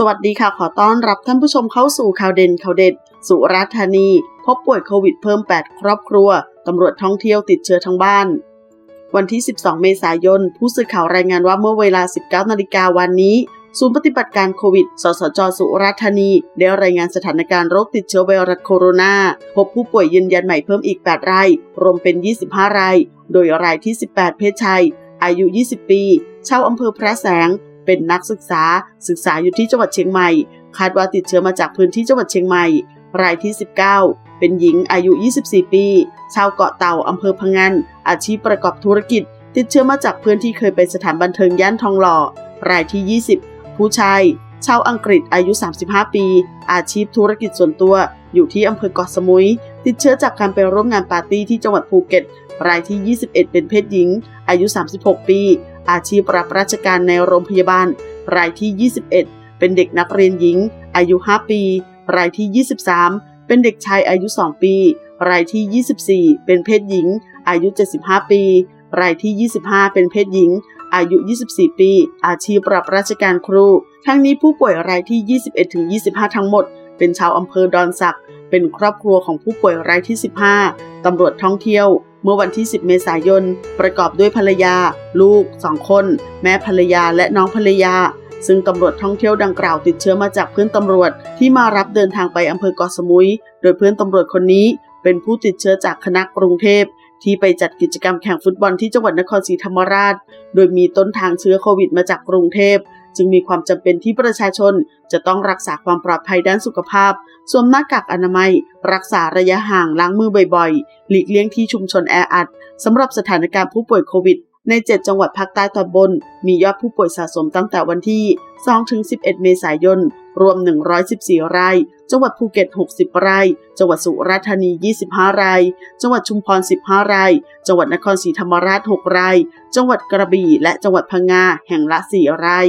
สวัสดีค่ะ ขอต้อนรับท่านผู้ชมเข้าสู่ข่าวเด่นข่าวเด็ด สุราษฎร์ธานี พบป่วยโควิดเพิ่ม 8 ครอบครัว ตำรวจท่องเที่ยวติดเชื้อทั้งบ้าน วันที่ 12 เมษายน ผู้สื่อข่าวรายงานว่าเมื่อเวลา 19 นาฬิกาวันนี้ ศูนย์ปฏิบัติการโควิด สสจ สุราษฎร์ธานี ได้รายงานสถานการณ์โรคติดเชื้อไวรัสโคโรนา พบผู้ป่วยยืนยันใหม่เพิ่มอีก 8 ราย รวมเป็น 25 ราย โดยรายที่ 18 เพศชาย อายุ 20 ปี ชาวอำเภอพระแสง เป็นนักศึกษาศึกษาอยู่ที่จังหวัดเชียงใหม่ คาดว่าติดเชื้อมาจากพื้นที่จังหวัดเชียงใหม่ รายที่ 19 เป็นหญิงอายุ 24 ปี ชาวเกาะเต่าอำเภอพังงานอาชีพประกอบธุรกิจ ติดเชื้อมาจากเพื่อนที่เคยไปสถานบันเทิงย่านทองหล่อ รายที่ 20 ผู้ชายชาวอังกฤษอายุ 35 ปี อาชีพธุรกิจส่วนตัว อยู่ที่อำเภอเกาะสมุย ติดเชื้อจากการไปร่วมงานปาร์ตี้ที่จังหวัดภูเก็ต รายที่ 21 เป็นเพศหญิง อายุ 36 ปี อาชีพรับราชการในโรงพยาบาล รายที่ 21 เป็นเด็กนักเรียนหญิง อายุ 5 ปี รายที่ 23 เป็นเด็กชายอายุ 2 ปี รายที่ 24 เป็นเพศหญิง อายุ 75 ปี รายที่ 25 เป็นเพศหญิง อายุ 24 ปี อาชีพรับราชการครู ทั้งนี้ผู้ป่วยรายที่ 21-25 ทั้งหมด เป็นชาวอำเภอดอนสัก เป็นครอบครัวของผู้ป่วยรายที่ 15ตำรวจท่องเที่ยว เมื่อวันที่ 10 เมษายน ประกอบด้วยภรรยา ลูก 2 คน แม่ภรรยาและน้องภรรยา ซึ่งตำรวจท่องเที่ยวดังกล่าวติดเชื้อมาจากเพื่อนตำรวจที่มารับเดินทางไปอำเภอเกาะสมุย โดยเพื่อนตำรวจคนนี้เป็นผู้ติดเชื้อจากคณะกรุงเทพที่ไปจัดกิจกรรมแข่งฟุตบอลที่จังหวัดนครศรีธรรมราช โดยมีต้นทางเชื้อโควิดมาจากกรุงเทพ จึงมีความจำเป็นที่ประชาชน จะต้องรักษาความปลอดภัยด้านสุขภาพ สวมหน้ากากอนามัย รักษาระยะห่างล้างมือบ่อยๆ หลีกเลี่ยงที่ชุมชนแออัดสำหรับสถานการณ์ผู้ป่วยโควิด ใน 7 จังหวัดภาคใต้ตอนบน มียอดผู้ป่วยสะสมตั้งแต่วันที่ 2-11 เมษายน รวม 114 ราย จังหวัดภูเก็ต 60 ราย จังหวัดสุราษฎร์ธานี 25 ราย จังหวัดชุมพร 15 ราย จังหวัดนครศรีธรรมราช 6 ราย จังหวัดกระบี่ และจังหวัดพังงา แห่งละ 4 ราย